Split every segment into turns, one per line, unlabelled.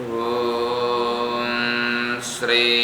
ॐ श्रीगुरुभ्यो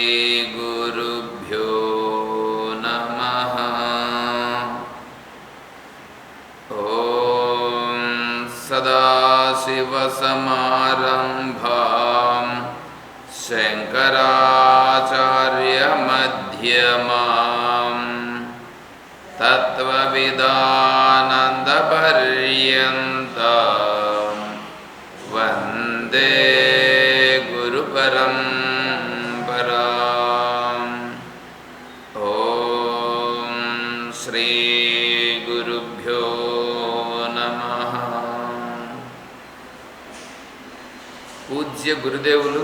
పూజ్య గురుదేవులు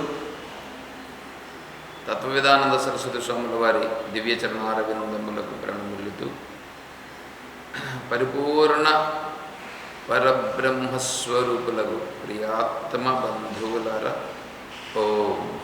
తత్వవిధానంద సరస్వతి స్వాముల వారి దివ్య చరణారవిందములకు ప్రణమిల్లుతూ పరిపూర్ణ పరబ్రహ్మస్వరూపులకు ప్రియాత్మ బంధువులర. ఓం.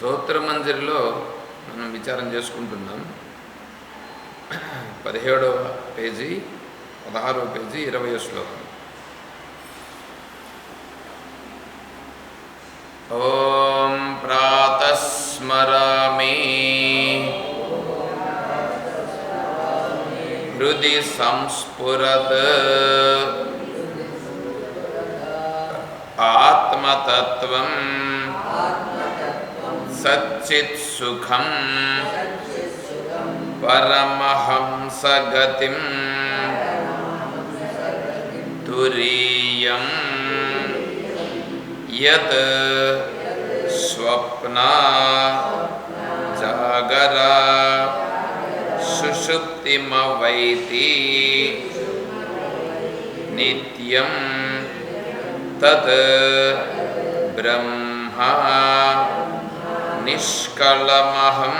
స్తోత్రమంజరిలో మనం విచారం చేసుకుంటున్నాం. పదిహేడవ పేజీ పదహారవ పేజీ ఇరవై శ్లోకం. ఓం ప్రాతస్మరామి. హృది సంస్ఫురత్. ఆత్మతత్వం सच्चित्सुखं परमहंसगतिं तुरीयं यत् स्वप्ना जागरा सुषुप्तिमवैति नित्यं तत् ब्रह्मा निष्कलमहं।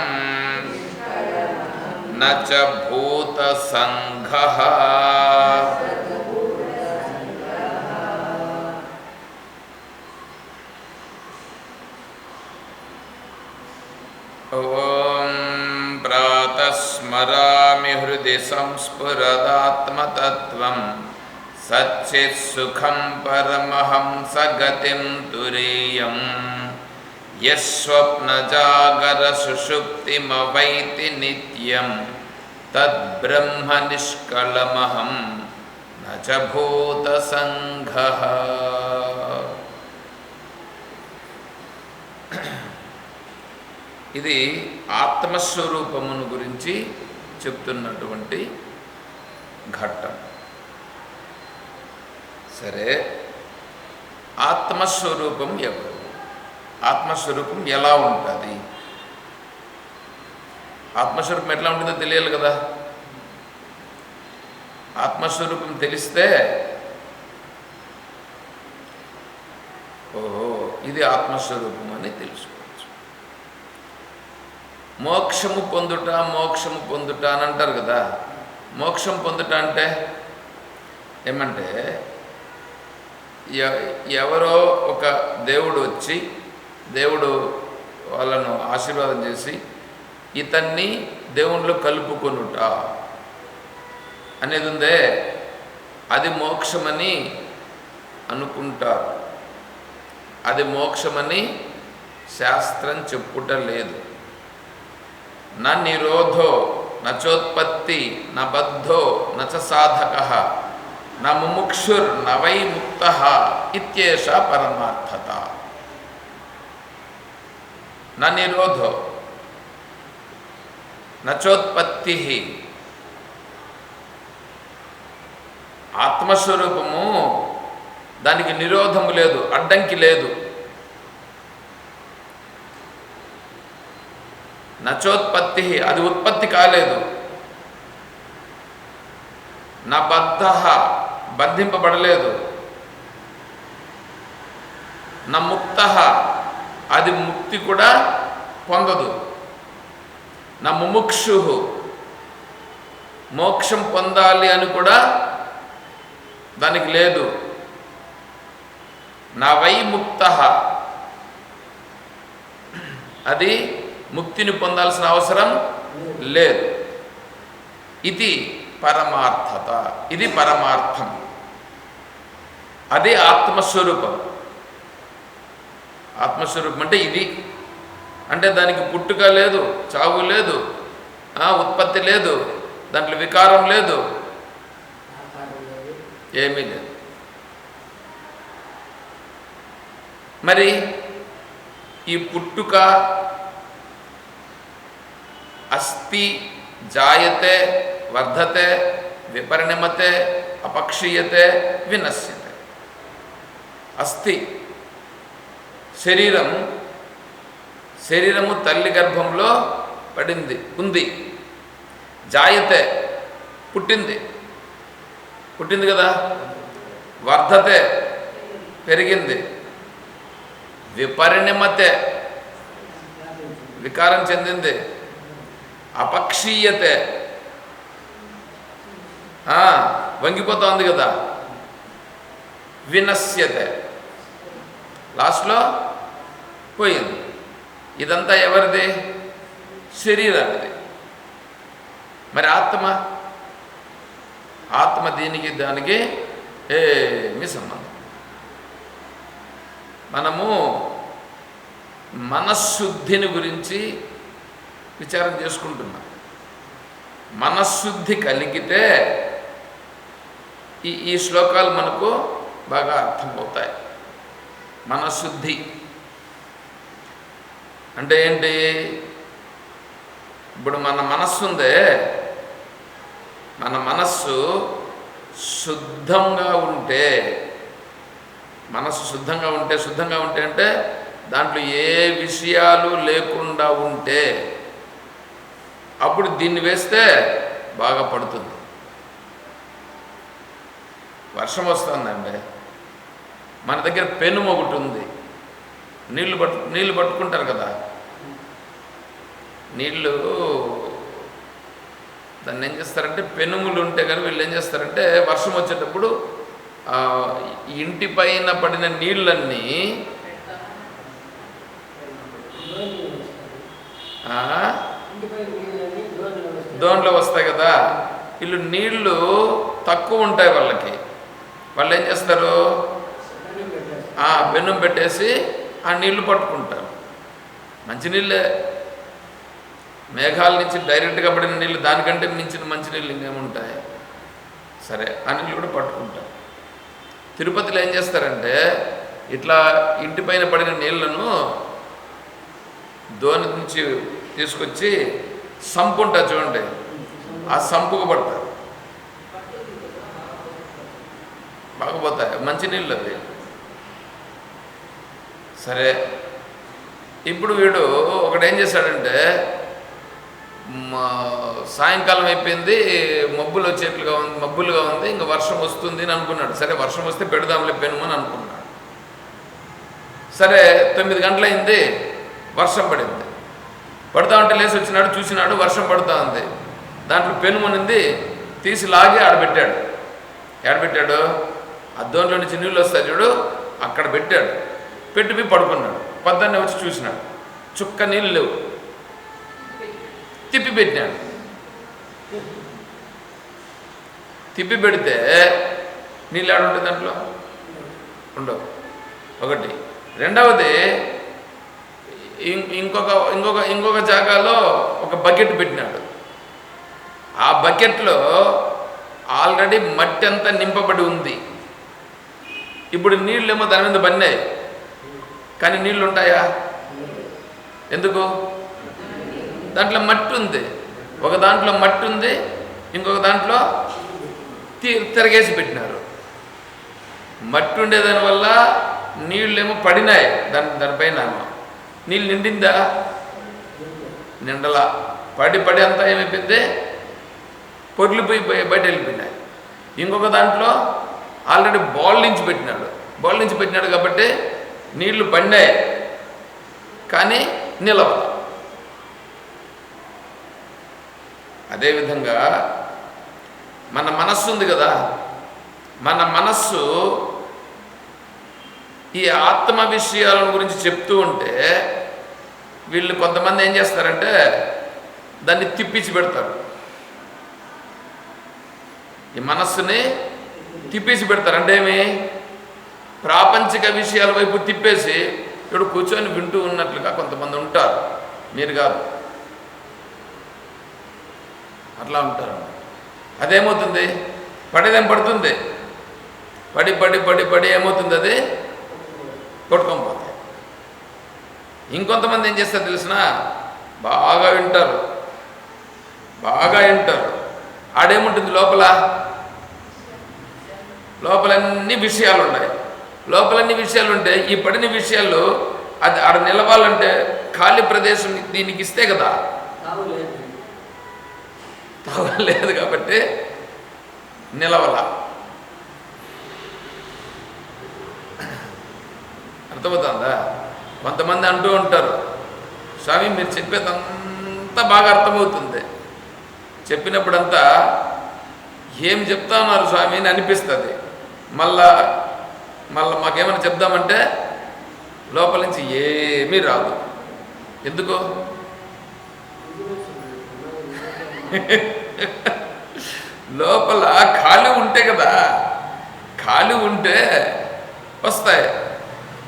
न च भूतसङ्घः। ॐ प्रातस्मरामि हृदि संस्फुरदात्मतत्त्वं। सच्चित्सुखं परमहं सगतिं तुरीयम्। यस्वप्नजागरसुषुप्तिमवैति नित्यं तद्ब्रह्मनिष्कलमहं न च भूतसङ्घः ఇది ఆత్మస్వరూపమును గురించి చెప్తున్నటువంటి ఘట్టం సరే ఆత్మస్వరూపం ఎవరు ఆత్మస్వరూపం ఎలా ఉంటుంది? ఆత్మస్వరూపం ఎట్లా ఉంటుందో తెలియాలి కదా. ఆత్మస్వరూపం తెలిస్తే ఓహో ఇది ఆత్మస్వరూపం అని తెలుసుకోవచ్చు. మోక్షము పొందుట మోక్షము పొందుట అని అంటారు కదా. మోక్షం పొందుట అంటే ఏమంటే ఎ- ఎవరో ఒక దేవుడు వచ్చి దేవుడు వాళ్ళను ఆశీర్వాదం చేసి ఇతన్ని దేవుళ్ళు కలుపుకొనుట అనేది ఉందే అది మోక్షమని అనుకుంటారు. అది మోక్షమని శాస్త్రం చెప్పుట లేదు. నా నిరోధో నచోత్పత్తి న బద్ధో నచ సాధక న ముముక్షుర్ నవై ముక్త ఇత్యేష పరమార్థత. న నిరోధో నచోత్పత్తి. ఆత్మస్వరూపము దానికి నిరోధము లేదు అడ్డంకి లేదు. నచోత్పత్తి అది ఉత్పత్తి కాలేదు. నా బద్ధ బంధింపబడలేదు. నా ముక్త అది ముక్తి కూడా పొందదు. నా ముముక్షు మోక్షం పొందాలి అని కూడా దానికి లేదు. నా వై ముక్త అది ముక్తిని పొందాల్సిన అవసరం లేదు. ఇది పరమార్థత. ఇది పరమార్థం. అది ఆత్మస్వరూపం. ఆత్మస్వరూపం. అంటే ఇది. అంటే దానికి పుట్టుక లేదు చావు లేదు ఉత్పత్తి లేదు దాంట్లో వికారం లేదు. ఏమీ లేదు. మరి ఈ పుట్టుక అస్థి జాయతే వర్ధతే విపరిణమతే అపక్షీయతే వినశ్యతే. అస్థి. శరీరం శరీరము తల్లి గర్భంలో పడింది ఉంది. జాయతే పుట్టింది. పుట్టింది కదా? వర్ధతే పెరిగింది. విపరిణిమతే వికారం చెందింది. అపక్షీయతే వంగిపోతోంది కదా? వినశ్యతే. లాస్ట్లో పోయింది. ఇదంతా ఎవరిది? శరీరానిది. మరి ఆత్మ? ఆత్మ దీనికి దానికి ఏమి సంబంధం. మనము మనశ్శుద్ధిని గురించి విచారం చేసుకుంటున్నాం. మనశ్శుద్ధి కలిగితే ఈ ఈ శ్లోకాలు మనకు బాగా అర్థమవుతాయి. మనశుద్ధి. అంటే ఏంటి? ఇప్పుడు మన మనస్సు ఉందే మన మనస్సు శుద్ధంగా ఉంటే మనస్సు శుద్ధంగా ఉంటే శుద్ధంగా ఉంటే అంటే దాంట్లో ఏ విషయాలు లేకుండా ఉంటే అప్పుడు దీన్ని వేస్తే బాగా పడుతుంది. వర్షం వస్తుందండి. మన దగ్గర పెను ఒకటి ఉంది. నీళ్ళు పట్టు నీళ్ళు పట్టుకుంటారు కదా. నీళ్ళు దాన్ని ఏం చేస్తారంటే పెనుములు ఉంటే కానీ వీళ్ళు ఏం చేస్తారంటే వర్షం వచ్చేటప్పుడు ఇంటి పైన పడిన నీళ్ళన్నీ ఆ, దోన్లో వస్తాయి కదా. వీళ్ళు నీళ్ళు తక్కువ ఉంటాయి వాళ్ళకి. వాళ్ళు ఏం చేస్తారు? ఆ బెన్నం పెట్టేసి ఆ నీళ్ళు పట్టుకుంటారు. మంచినీళ్ళే. మేఘాల నుంచి డైరెక్ట్గా పడిన నీళ్ళు దానికంటే మించిన మంచినీళ్ళు ఇంకేముంటాయి? సరే ఆ నీళ్ళు కూడా పట్టుకుంటారు. తిరుపతిలో ఏం చేస్తారంటే ఇట్లా ఇంటిపైన పడిన నీళ్ళను దోని నుంచి తీసుకొచ్చి సంపు ఉంటుంది చూడండి. ఆ సంపుకు పడతారు. బాగుపోతాయి మంచినీళ్ళు అవి. సరే. ఇప్పుడు వీడు ఒకడు ఏం చేశాడంటే మా సాయంకాలం అయిపోయింది మబ్బులు వచ్చేట్లుగా ఉంది మబ్బులుగా ఉంది ఇంకా వర్షం వస్తుంది అని అనుకున్నాడు. సరే వర్షం వస్తే పెడదాంలే పెనుమని అనుకున్నాడు. సరే తొమ్మిది గంటలైంది వర్షం పడింది. పడతా ఉంటే లేచి వచ్చినాడు చూసినాడు వర్షం పడుతూ ఉంది. దాంట్లో పెనుమనింది తీసి లాగి ఆడబెట్టాడు ఆడబెట్టాడు అద్దంలో నుంచి నీళ్ళు వస్తాయి చూడు అక్కడ పెట్టాడు. పెట్టుపోయి పడుకున్నాడు. పొద్దున్నే వచ్చి చూసినాడు చుక్క నీళ్ళు లేవు. తిప్పి పెట్టినాడు. తిప్పి పెడితే నీళ్ళు ఆడుంటుంది దాంట్లో? ఉండవు. ఒకటి. రెండవది ఇం- ఇంకొక ఇంకొక ఇంకొక జాగాలో ఒక బకెట్ పెట్టినాడు. ఆ బకెట్లో ఆల్రెడీ మట్టి అంతా నింపబడి ఉంది. ఇప్పుడు నీళ్ళేమో దాని మీద బన్నాయి కానీ నీళ్ళు ఉంటాయా ఎందుకు? దాంట్లో మట్టి ఉంది ఒక దాంట్లో మట్టి ఉంది ఇంకొక దాంట్లో తిరగేసి పెట్టినారు. మట్టి ఉండేదానివల్ల నీళ్ళేమో పడినాయి. దాని దానిపైన నీళ్ళు నిండిందా? నిండలా. పడి పడి అంతా ఏమైపోయింది? పొర్లిపోయి బయట వెళ్ళిపోయినాయి. ఇంకొక దాంట్లో ఆల్రెడీ బాల్ నుంచి పెట్టినాడు. బాల్ నుంచి పెట్టినాడు కాబట్టి నీళ్ళు పండాయి కానీ నిలవ అదేవిధంగా మన మనస్సు ఉంది కదా మన మనస్సు ఈ ఆత్మ విషయాల గురించి చెప్తూ ఉంటే వీళ్ళు కొంతమంది ఏం చేస్తారంటే దాన్ని తిప్పించి పెడతారు. ఈ మనస్సుని తిప్పించి పెడతారు. అంటే ఏమి? ప్రాపంచిక విషయాల వైపు తిప్పేసి ఇప్పుడు కూర్చొని వింటూ ఉన్నట్లుగా కొంతమంది ఉంటారు. మీరు కాదు. అట్లా ఉంటారు. అదేమవుతుంది? పడేదేం పడుతుంది? పడి పడి పడి పడి ఏమవుతుంది అది? కొట్టుకొని పోతాయి ఇంకొంతమంది ఏం చేస్తారు తెలిసిన? బాగా వింటారు. బాగా వింటారు. ఆడేముంటుంది లోపల? లోపలన్నీ విషయాలు ఉన్నాయి లోపలన్ని విషయాలు ఉంటే ఈ పడిన విషయాలు అది ఆడ నిలవాలంటే ఖాళీ ప్రదేశం దీనికి ఇస్తే కదా. లేదు కాబట్టి నిలవల. అర్థమవుతుందా? కొంతమంది అంటూ ఉంటారు స్వామి మీరు చెప్పేదంతా బాగా అర్థమవుతుంది. చెప్పినప్పుడంతా ఏం చెప్తా ఉన్నారు స్వామి? అని అనిపిస్తుంది. మళ్ళా మళ్ళీ మాకేమైనా చెప్దామంటే లోపల నుంచి ఏమీ రాదు. ఎందుకు? లోపల ఖాళీ ఉంటే కదా ఖాళీ ఉంటే వస్తాయి.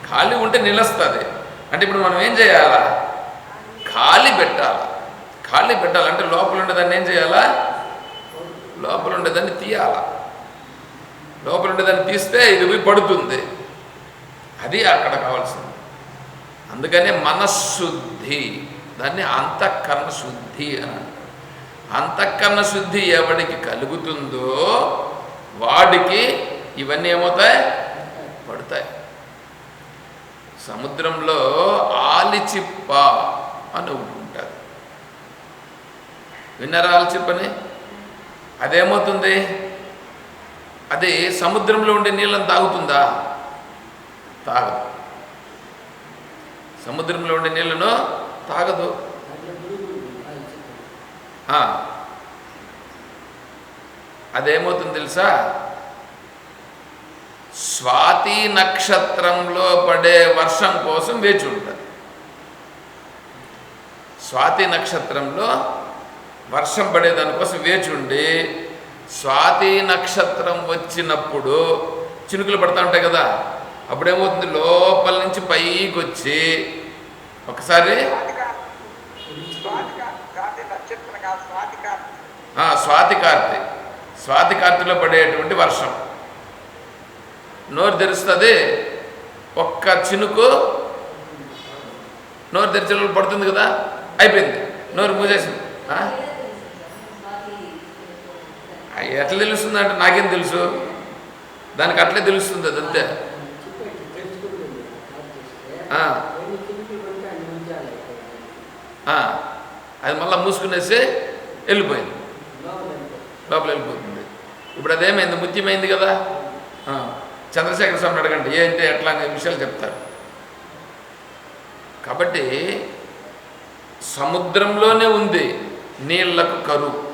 ఖాళీ ఉంటే నిలుస్తుంది. అంటే ఇప్పుడు మనం ఏం చేయాలా? ఖాళీ పెట్టాలా? ఖాళీ పెట్టాలంటే లోపల ఉండేదాన్ని ఏం చేయాలా? లోపల ఉండేదాన్ని తీయాలా? లోపల ఉండేదాన్ని తీస్తే ఇది పోయి పడుతుంది. అది అక్కడ కావాల్సింది. అందుకనే మనశుద్ధి దాన్ని అంతఃకరణ శుద్ధి అని అంతఃకరణ శుద్ధి ఎవడికి కలుగుతుందో వాడికి ఇవన్నీ ఏమవుతాయి? పడతాయి. సముద్రంలో ఆలిచిప్ప అని ఒకటి ఉంటుంది. విన్నారా ఆలిచిప్పని? అదేమవుతుంది? అది సముద్రంలో ఉండే నీళ్ళని తాగుతుందా? తాగదు. సముద్రంలో ఉండే నీళ్ళను తాగదు.
అది
అదేమవుతుంది తెలుసా? స్వాతి నక్షత్రంలో పడే వర్షం కోసం వేచి ఉంటుంది స్వాతి నక్షత్రంలో వర్షం పడే దానికోసం వేచి ఉండి స్వాతి నక్షత్రం వచ్చినప్పుడు చినుకులు పడతా ఉంటాయి కదా అప్పుడేమవుతుంది? లోపల నుంచి పైకి వచ్చి ఒకసారి స్వాతి కార్తె. స్వాతి కార్తెలో పడేటువంటి వర్షం. నోరు తెరుస్తుంది ఒక్క చినుకు నోరు తెరిచే పడుతుంది కదా అయిపోయింది. నోరు మూసేసింది. ఎట్లా తెలుస్తుంది అంటే నాకేం తెలుసు? దానికి అట్లే తెలుస్తుంది అదంతే అది మళ్ళీ మూసుకునేసి వెళ్ళిపోయింది.
లోపల వెళ్ళిపోతుంది.
ఇప్పుడు అదేమైంది? ముత్యమైంది కదా. చంద్రశేఖర స్వామిని అడగండి. ఏంటి ఎట్లా అనే విషయాలు చెప్తారు. కాబట్టి సముద్రంలోనే ఉంది నీళ్ళకు కరువు.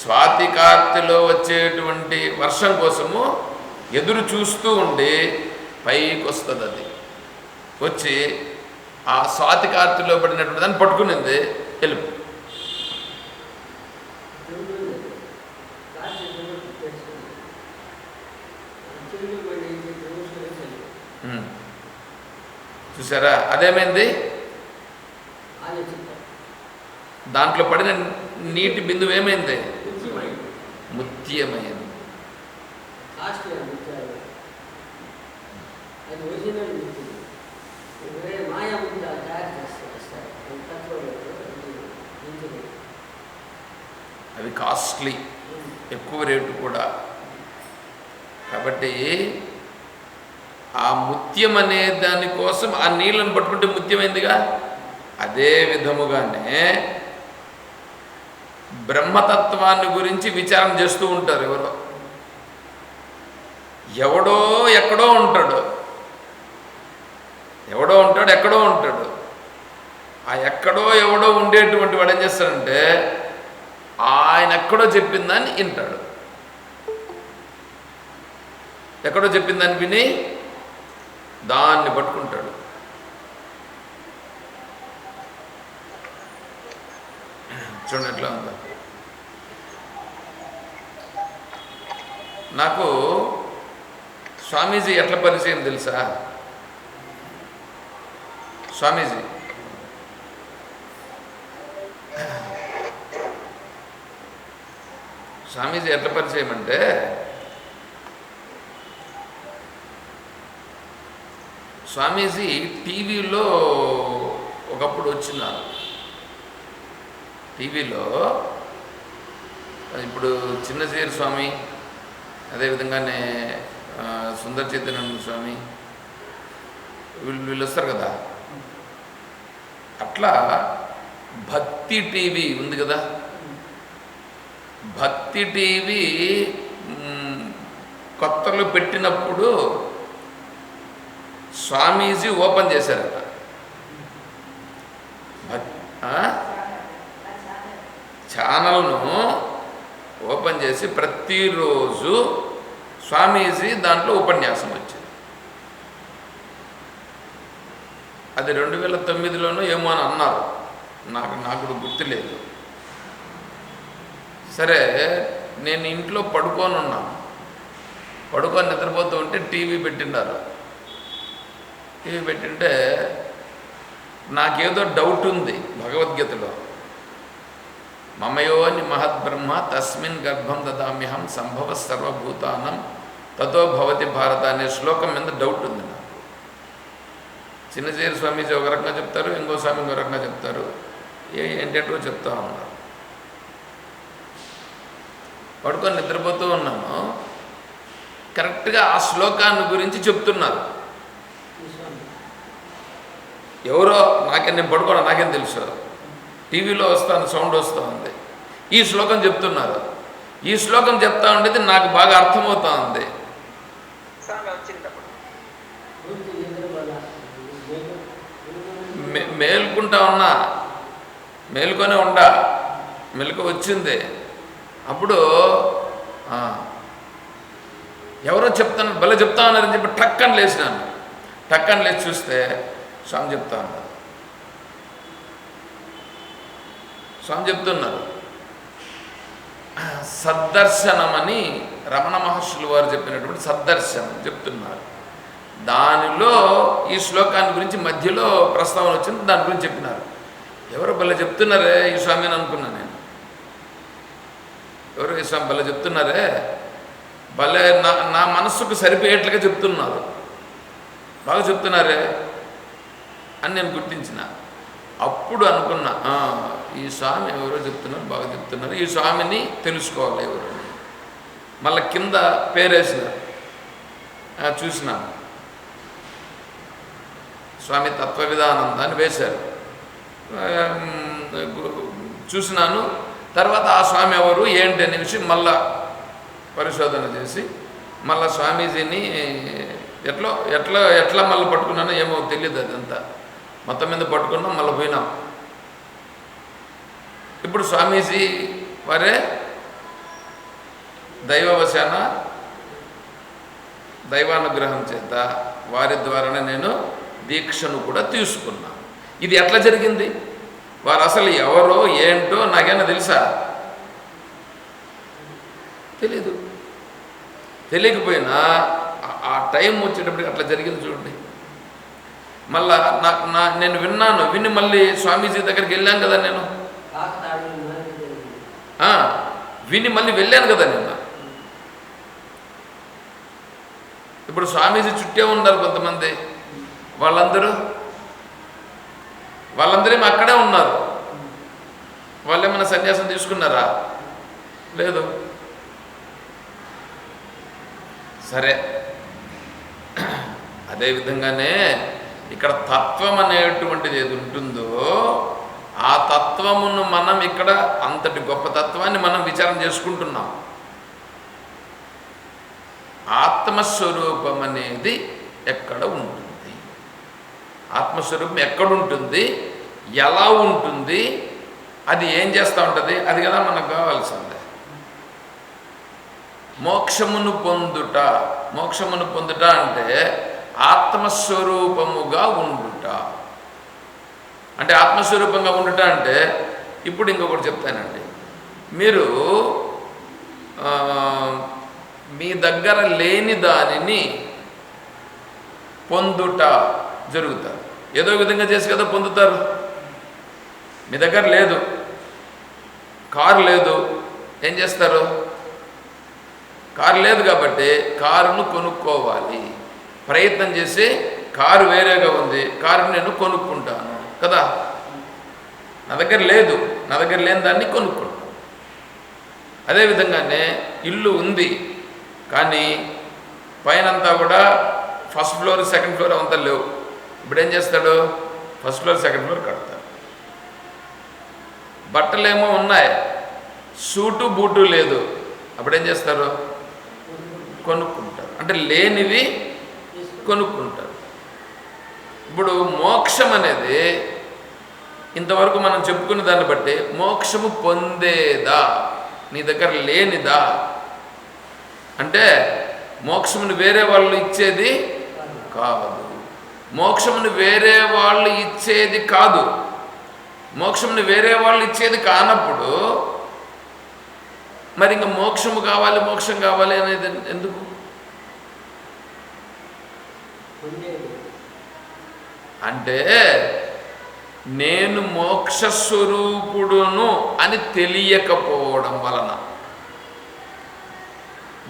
స్వాతి కార్తెలో వచ్చేటువంటి వర్షం కోసము ఎదురు చూస్తూ ఉండి పైకి వస్తుంది అది వచ్చి ఆ స్వాతి కార్తెలో పడినటువంటి దాన్ని పట్టుకునింది వెళ్ళిపో చూసారా? అదేమైంది? దాంట్లో పడిన నీటి బిందువు ఏమైంది?
ముత్యమైంది కాస్ట్లీ ఆ ముత్యాలు. అది ఒరిజినల్ ముత్యం. వేరే మాయా ముత్యాలు తయారు చేస్తారు వస్తారు. అది తక్కువ రేటు, అది మంచిది.
అవి కాస్ట్లీ ఎక్కువ రేటు కూడా కాబట్టి ఆ ముత్యం అనే దానికోసం ఆ నీళ్ళను పట్టుకుంటే ముత్యమైందిగా అదే విధముగానే బ్రహ్మతత్వాన్ని గురించి విచారం చేస్తూ ఉంటారు ఎవరో. ఎవడో ఎక్కడో ఉంటాడు. ఎవడో ఉంటాడు ఎక్కడో ఉంటాడు. ఆ ఎక్కడో ఎవడో ఉండేటువంటి వాడు ఏం చేస్తాడంటే ఆయన ఎక్కడో చెప్పిందని వింటాడు. ఎక్కడో చెప్పిందని విని దాన్ని పట్టుకుంటాడు. చూడండి ఎట్లా ఉందా. నాకు స్వామీజీ ఎట్లా పరిచయం తెలుసా? స్వామీజీ. స్వామీజీ ఎట్లా పరిచయం అంటే స్వామీజీ టీవీలో ఒకప్పుడు వచ్చినారు. టీవీలో ఇప్పుడు చిన్నజీర స్వామి అదేవిధంగానే సుందర చైతన్య స్వామి వీళ్ళు వీళ్ళు వస్తారు కదా? అట్లా భక్తి టీవీ ఉంది కదా? భక్తి టీవీ కొత్తలు పెట్టినప్పుడు స్వామీజీ ఓపెన్ చేశారట. భక్- ఛానల్ను ఓపెన్ చేసి ప్రతిరోజు స్వామీజీ దాంట్లో ఉపన్యాసం వచ్చింది. అది రెండు వేల తొమ్మిదిలోనూ ఏమో అని అన్నారు. నాకు నాకు గుర్తులేదు సరే నేను ఇంట్లో పడుకొని ఉన్నాను. పడుకొని నిద్రపోతూ ఉంటే టీవీ పెట్టిండారు. టీవీ పెట్టింటే నాకేదో డౌట్ ఉంది భగవద్గీతలో. మమయోని మహద్బ్రహ్మ తస్మిన్ గర్భం దదామ్యహం సంభవ సర్వభూతానం. తతో భవతి భారత అనే శ్లోకం మీద డౌట్ ఉంది నాకు. చిన్నజీర స్వామీజీ ఒక రకంగా చెప్తారు ఇంకో స్వామి ఇంకో రకంగా చెప్తారు. ఏ ఏంటంటో చెప్తా ఉన్నారు. పడుకొని నిద్రపోతూ ఉన్నాను. కరెక్ట్గా ఆ శ్లోకాన్ని గురించి చెప్తున్నారు. ఎవరో నాకేం నేను పడుకోవడం నాకేం తెలుసు? టీవీలో వస్తాను సౌండ్ వస్తూ ఉంది ఈ శ్లోకం చెప్తున్నారు. ఈ శ్లోకం చెప్తా ఉండేది నాకు బాగా అర్థమవుతా ఉంది మేల్కుంటా ఉన్నా. మేల్కొనే ఉండా. మెలకు వచ్చింది. అప్పుడు ఎవరో చెప్తాను భలే చెప్తా ఉన్నారని చెప్పి టక్కని లేచినాను. టక్కని లేచి చూస్తే స్వామి చెప్తా ఉన్నారు. స్వామి చెప్తున్నారు. సద్దర్శనమని రమణ మహర్షులు వారు చెప్పినటువంటి సద్దర్శనం చెప్తున్నారు. దానిలో ఈ శ్లోకాన్ని గురించి మధ్యలో ప్రస్తావన వచ్చింది దాని గురించి చెప్పినారు. ఎవరు భలే చెప్తున్నారే? ఈ స్వామి అని అనుకున్నాను నేను. ఎవరు ఈ స్వామి భలే చెప్తున్నారే? భలే నా నా మనస్సుకు సరిపోయేట్లుగా చెప్తున్నారు. బాగా చెప్తున్నారే? అని నేను గుర్తించిన. అప్పుడు అనుకున్నా ఈ స్వామి ఎవరో చెప్తున్నారు బాగా చెప్తున్నారు. ఈ స్వామిని తెలుసుకోవాలి ఎవరు మళ్ళీ కింద పేరేసినారు చూసినా. చూసినాను స్వామి తత్వ విధానంద అని వేశారు. చూసినాను. తర్వాత ఆ స్వామి ఎవరు ఏంటి అనే విషయం మళ్ళా పరిశోధన చేసి మళ్ళా స్వామీజీని ఎట్లా ఎట్లా ఎట్లా మళ్ళీ పట్టుకున్నానో ఏమో తెలియదు అదంతా. మొత్తం మీద పట్టుకున్నాం మళ్ళీ పోయినాం. ఇప్పుడు స్వామీజీ వారే దైవవశాన దైవానుగ్రహం చేత వారి ద్వారానే నేను దీక్షను కూడా తీసుకున్నాను. ఇది ఎట్లా జరిగింది? వారు అసలు ఎవరో ఏంటో నాకేనా తెలుసా? తెలీదు. తెలియకపోయినా ఆ- టైం వచ్చేటప్పటికి అట్లా జరిగింది చూడండి. మళ్ళా నాకు నా నేను విన్నాను విని మళ్ళీ స్వామీజీ దగ్గరికి వెళ్ళాను కదా నేను
కాకతాళి నాటి జరిగింది
ఆ, విని మళ్ళీ వెళ్ళాను కదా నిన్న. ఇప్పుడు స్వామీజీ చుట్టే ఉన్నారు కొంతమంది. వాళ్ళందరూ వాళ్ళందరేమో అక్కడే ఉన్నారు. వాళ్ళేమైనా సన్యాసం తీసుకున్నారా? లేదు. సరే. అదేవిధంగానే ఇక్కడ తత్వం అనేటువంటిది ఏది ఉంటుందో ఆ తత్వమును మనం ఇక్కడ అంతటి గొప్ప తత్వాన్ని మనం విచారం చేసుకుంటున్నాం. ఆత్మస్వరూపం అనేది ఎక్కడ ఉంటుంది? ఆత్మస్వరూపం ఎక్కడుంటుంది? ఎలా ఉంటుంది? అది ఏం చేస్తూ ఉంటుంది? అది కదా మనకు కావాల్సిందే. మోక్షమును పొందుట మోక్షమును పొందుట అంటే ఆత్మస్వరూపముగా ఉండుట. అంటే ఆత్మస్వరూపంగా ఉండటం అంటే ఇప్పుడు ఇంకొకటి చెప్తానండి. మీరు మీ దగ్గర లేని దానిని పొందుట జరుగుతారు. ఏదో విధంగా చేసి కదా పొందుతారు. మీ దగ్గర లేదు. కారు లేదు. ఏం చేస్తారు? కారు లేదు కాబట్టి కారును కొనుక్కోవాలి. ప్రయత్నం చేసి కారు వేరేగా ఉంది. కారుని నేను కొనుక్కుంటాను. కదా? నా దగ్గర లేదు. నా దగ్గర లేని దాన్ని కొనుక్కుంటాను అదేవిధంగానే ఇల్లు ఉంది. కానీ పైనంతా కూడా ఫస్ట్ ఫ్లోర్ సెకండ్ ఫ్లోర్ అంతా లేవు. ఇప్పుడు ఏం చేస్తాడు? ఫస్ట్ ఫ్లోర్ సెకండ్ ఫ్లోర్ కడతాడు. బట్టలేమో ఉన్నాయి. సూటు బూటు లేదు. అప్పుడు ఏం చేస్తారు? కొనుక్కుంటారు. అంటే లేనివి కొనుక్కుంటారు. ఇప్పుడు మోక్షం అనేది ఇంతవరకు మనం చెప్పుకున్న దాన్ని బట్టి మోక్షము పొందేదా? నీ దగ్గర లేనిదా? అంటే మోక్షమును వేరే వాళ్ళు ఇచ్చేది కాదు మోక్షమును వేరే వాళ్ళు ఇచ్చేది కాదు. మోక్షమును వేరే వాళ్ళు ఇచ్చేది కానప్పుడు మరి ఇంకా మోక్షము కావాలి మోక్షం కావాలి అనేది ఎందుకు? అంటే నేను మోక్ష స్వరూపుడును అని తెలియకపోవడం వలన.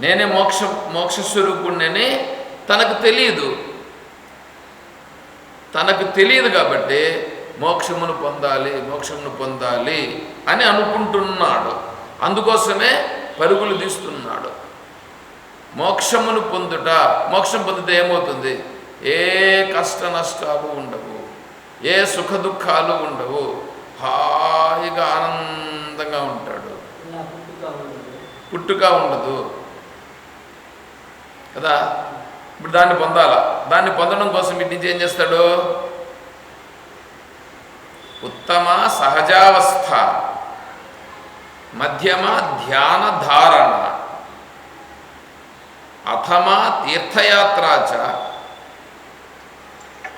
నేనే మోక్ష మోక్షస్వరూపుణ్ణని తనకు తెలియదు తనకు తెలియదు కాబట్టి మోక్షమును పొందాలి మోక్షమును పొందాలి అని అనుకుంటున్నాడు. అందుకోసమే పరుగులు తీస్తున్నాడు. మోక్షమును పొందుట మోక్షం పొందితే ఏమవుతుంది? ఏ కష్ట నష్టాలు ఉండవు ఏ సుఖ దుఃఖాలు ఉండవు. హాయిగా ఆనందంగా ఉంటాడు.
పుట్టుక ఉండదు.
పుట్టుక ఉండదు. కదా? ఇప్పుడు దాన్ని పొందాలా? దాన్ని పొందడం కోసం ఇటు నుంచి ఏం చేస్తాడు? ఉత్తమ సహజావస్థ మధ్యమ ధ్యాన ధారణ అథమ తీర్థయాత్రాచ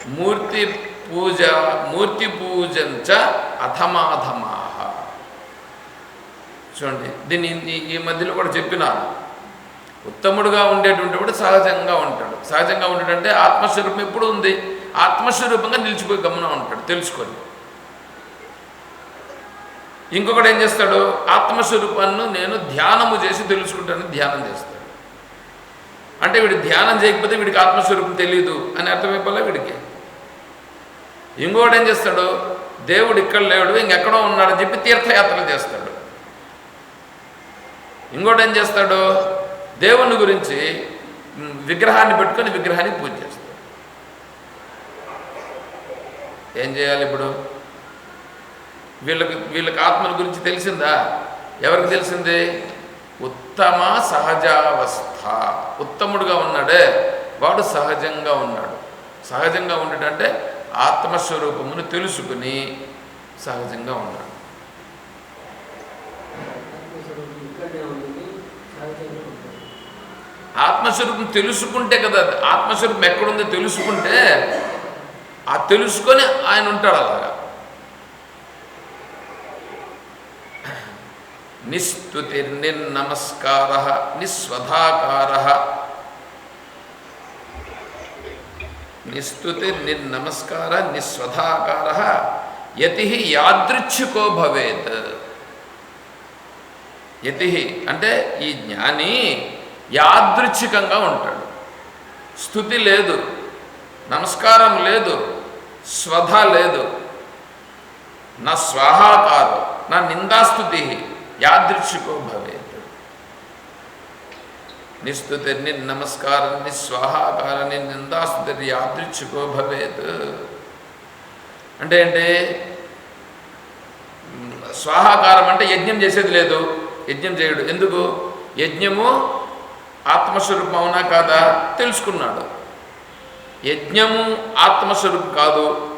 మూర్తి పూజ మూర్తి పూజంచ అధమాధమాహ చూడండి దీన్ని ఈ- మధ్యలో కూడా చెప్పినాను. ఉత్తముడుగా ఉండేటువంటి వాడు సహజంగా ఉంటాడు. సహజంగా ఉంటాడంటే ఆత్మస్వరూపం ఎప్పుడు ఉంది? ఆత్మస్వరూపంగా నిలిచిపోయి గమనం ఉంటాడు తెలుసుకొని. ఇంకొకటి ఏం చేస్తాడు? ఆత్మస్వరూపాన్ని నేను ధ్యానము చేసి తెలుసుకుంటాను ధ్యానం చేస్తాడు. అంటే వీడు ధ్యానం చేయకపోతే వీడికి ఆత్మస్వరూపం తెలియదు అని అర్థమైపోలే వీడికి. ఇంకోటి ఏం చేస్తాడు? దేవుడు ఇక్కడ లేడు ఇంకెక్కడో ఉన్నాడని చెప్పి తీర్థయాత్రలు చేస్తాడు. ఇంకోటి ఏం చేస్తాడు? దేవుని గురించి విగ్రహాన్ని పెట్టుకొని విగ్రహానికి పూజ చేస్తాడు. ఏం చేయాలి ఇప్పుడు? వీళ్ళకి వీళ్ళకి ఆత్మల గురించి తెలిసిందా? ఎవరికి తెలిసింది? ఉత్తమ సహజావస్థ. ఉత్తముడుగా ఉన్నాడే వాడు సహజంగా ఉన్నాడు. సహజంగా ఉండటంటే ఆత్మస్వరూపమును తెలుసుకుని సహజంగా ఉంటాడు
ఆత్మస్వరూపం
తెలుసుకుంటే కదా ఆత్మస్వరూపం ఎక్కడుందో తెలుసుకుంటే ఆ తెలుసుకొని ఆయన ఉంటాడు అలాగా. నిస్తుతిర్నిర్నమస్కార నిస్వధాకార నిస్తుతిర్నిర్నమస్కార నిస్వధాకార యతి యాదృచ్ఛుకో భవేత్ యతి అంటే ఈ జ్ఞాని యాదృచ్ఛికంగా ఉంటాడు। స్థుతి లేదు నమస్కారం లేదు స్వధ లేదు నా స్వాహాకారు నా నిందాస్తుతి యాదృచ్ఛికో భవేత్। నిస్తుతి నమస్కారాన్ని స్వాహాకారాన్ని నిందాస్తుతి యాదృచ్ఛికో భవేత్. అంటే అంటే స్వాహాకారం అంటే యజ్ఞం చేసేది లేదు. యజ్ఞం చేయడు. ఎందుకు? యజ్ఞము ఆత్మస్వరూపం అవునా కాదా? తెలుసుకున్నాడు. యజ్ఞము ఆత్మస్వరూపం కాదు.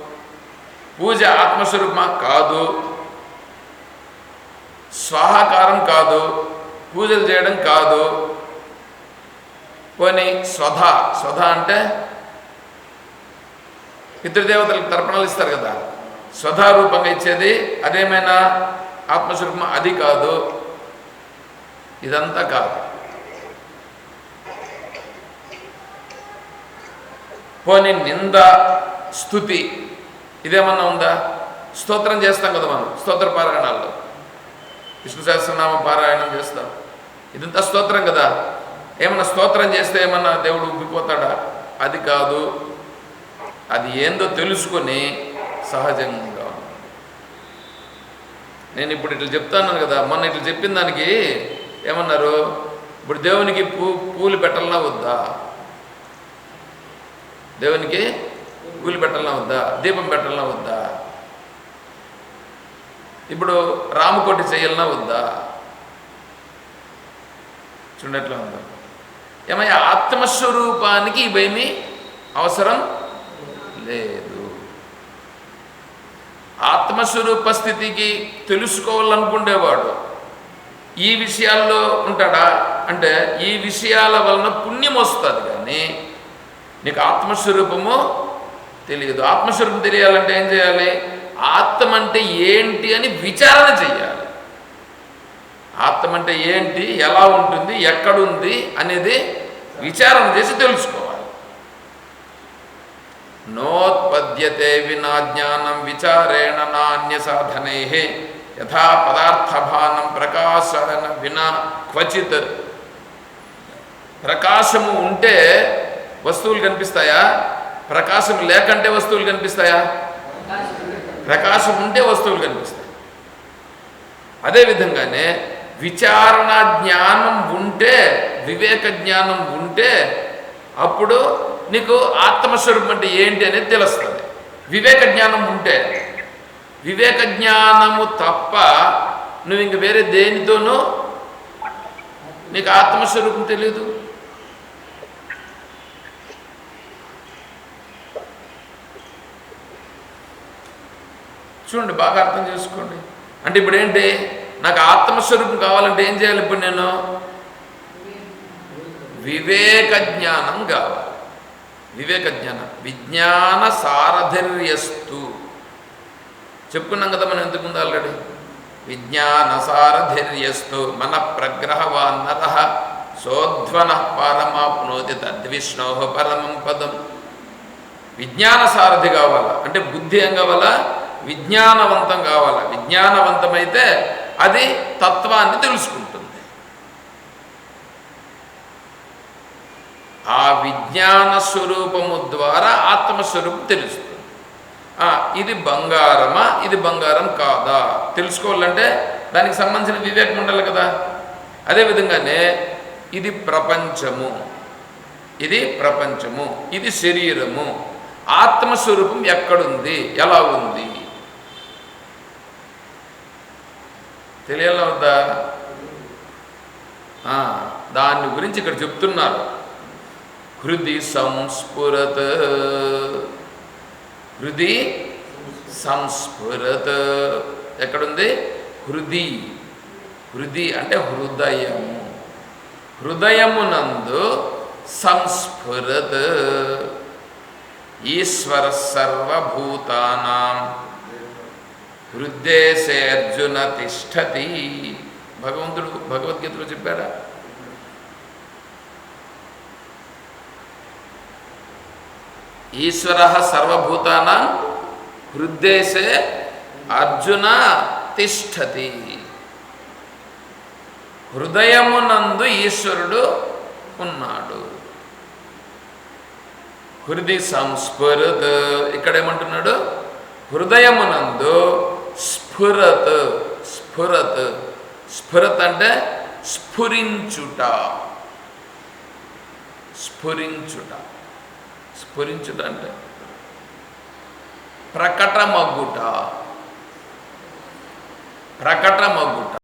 పూజ ఆత్మస్వరూపమా? కాదు. స్వాహాకారం కాదు. పూజలు చేయడం కాదు. పోనీ స్వధ స్వధ అంటే పితృదేవతలకు తర్పణలు ఇస్తారు కదా. స్వధా రూపంగా ఇచ్చేది అదేమైనా ఆత్మస్వరూపం అది కాదు. ఇదంతా కాదు. పోనీ నింద స్థుతి ఇదేమన్నా ఉందా? స్తోత్రం చేస్తాం కదా మనం స్తోత్ర పారాయణాల్లో. విష్ణు సహస్రనామ పారాయణం చేస్తాం. ఇదంతా స్తోత్రం కదా. ఏమన్నా స్తోత్రం చేస్తే ఏమన్నా దేవుడు ఉబ్బిపోతాడా అది కాదు. అది ఏందో తెలుసుకొని సహజంగా నేను ఇప్పుడు ఇట్లా చెప్తాను కదా మొన్న ఇట్లా చెప్పిన దానికి ఏమన్నారు? ఇప్పుడు దేవునికి పూ పూలు పెట్టాలన్నా వద్దా? దేవునికి పూలు పెట్టాలన్నా వద్దా? దీపం పెట్టాలన్నా వద్దా? ఇప్పుడు రామకోటి చేయాలన్నా వద్దా? చూడట్లా ఉందా. ఏమయ్యా ఆత్మస్వరూపానికి భయమే అవసరం లేదు. ఆత్మస్వరూప స్థితికి తెలుసుకోవాలనుకునేవాడు ఈ విషయాల్లో ఉంటాడా? అంటే ఈ విషయాల వలన పుణ్యం వస్తుంది కానీ నీకు ఆత్మస్వరూపము తెలియదు. ఆత్మస్వరూపం తెలియాలంటే ఏం చేయాలి? ఆత్మ అంటే ఏంటి అని విచారణ చేయాలి ఆత్మ అంటే ఏంటి? ఎలా ఉంటుంది? ఎక్కడుంది? అనేది విచారణ చేసి తెలుసుకోవాలి. నోత్పద్యతే వినా జ్ఞానం విచారేణ నాణ్య సాధనై యథా పదార్థభానం ప్రకాశన వినా క్వచిత్. ప్రకాశము ఉంటే వస్తువులు కనిపిస్తాయా? ప్రకాశం లేకంటే వస్తువులు కనిపిస్తాయా? ప్రకాశం ఉంటే వస్తువులు కనిపిస్తాయి. అదేవిధంగానే విచారణ జ్ఞానం ఉంటే వివేక జ్ఞానం ఉంటే అప్పుడు నీకు ఆత్మస్వరూపం అంటే ఏంటి అనేది తెలుస్తుంది. వివేక జ్ఞానం ఉంటే. వివేక జ్ఞానము తప్ప నువ్వు ఇంక వేరే దేనితోనూ నీకు ఆత్మస్వరూపం తెలియదు చూడండి బాగా అర్థం చేసుకోండి. అంటే ఇప్పుడు ఏంటి నాకు ఆత్మస్వరూపం కావాలంటే ఏం చేయాలి ఇప్పుడు నేను? వివేక జ్ఞానం కావాలి. వివేక జ్ఞానం. విజ్ఞాన సారథిర్యస్తు. చెప్పుకున్నాం కదా మనం ఎందుకు ఆల్రెడీ. విజ్ఞాన సారథిర్యస్తు. మన ప్రగ్రహవాన్ నర సోధ్వన పారమాప్నోతి తద్విష్ణో పరమం పదం. విజ్ఞాన సారథి కావాలా? అంటే బుద్ధి ఏం కావాలా? విజ్ఞానవంతం కావాలా? విజ్ఞానవంతమైతే అది తత్వాన్ని తెలుసుకుంటుంది. ఆ విజ్ఞాన స్వరూపము ద్వారా ఆత్మస్వరూపం తెలుస్తుంది. ఇది బంగారమా? ఇది బంగారం కాదా? తెలుసుకోవాలంటే దానికి సంబంధించిన వివేకం ఉండాలి కదా. అదేవిధంగానే ఇది ప్రపంచము. ఇది ప్రపంచము. ఇది శరీరము. ఆత్మస్వరూపం ఎక్కడుంది? ఎలా ఉంది? తెలియాలా వద్దా? దాని గురించి ఇక్కడ చెప్తున్నారు. హృది సంస్ఫురత్. హృది సంస్ఫురత్. ఎక్కడుంది? హృది. హృది అంటే హృదయము. హృదయమునందు సంస్ఫురత్. ఈశ్వర సర్వభూతానాం. హృద్దేశే అర్జున తిష్టతి. భగవంతుడు భగవద్గీతలో చెప్పారా? ఈశ్వర సర్వభూతాన హృద్దేశే అర్జున తిష్టతి. హృదయమునందు ఈశ్వరుడు ఉన్నాడు. హృది సంస్ఫురత్ ఇక్కడ ఏమంటున్నాడు హృదయమునందు స్ఫురత్ స్ఫురత్ స్ఫురత్ అంటే స్ఫురించుట. స్ఫురించుట. స్ఫురించుట అంటే ప్రకటమగ్గుట ప్రకటమగ్గుట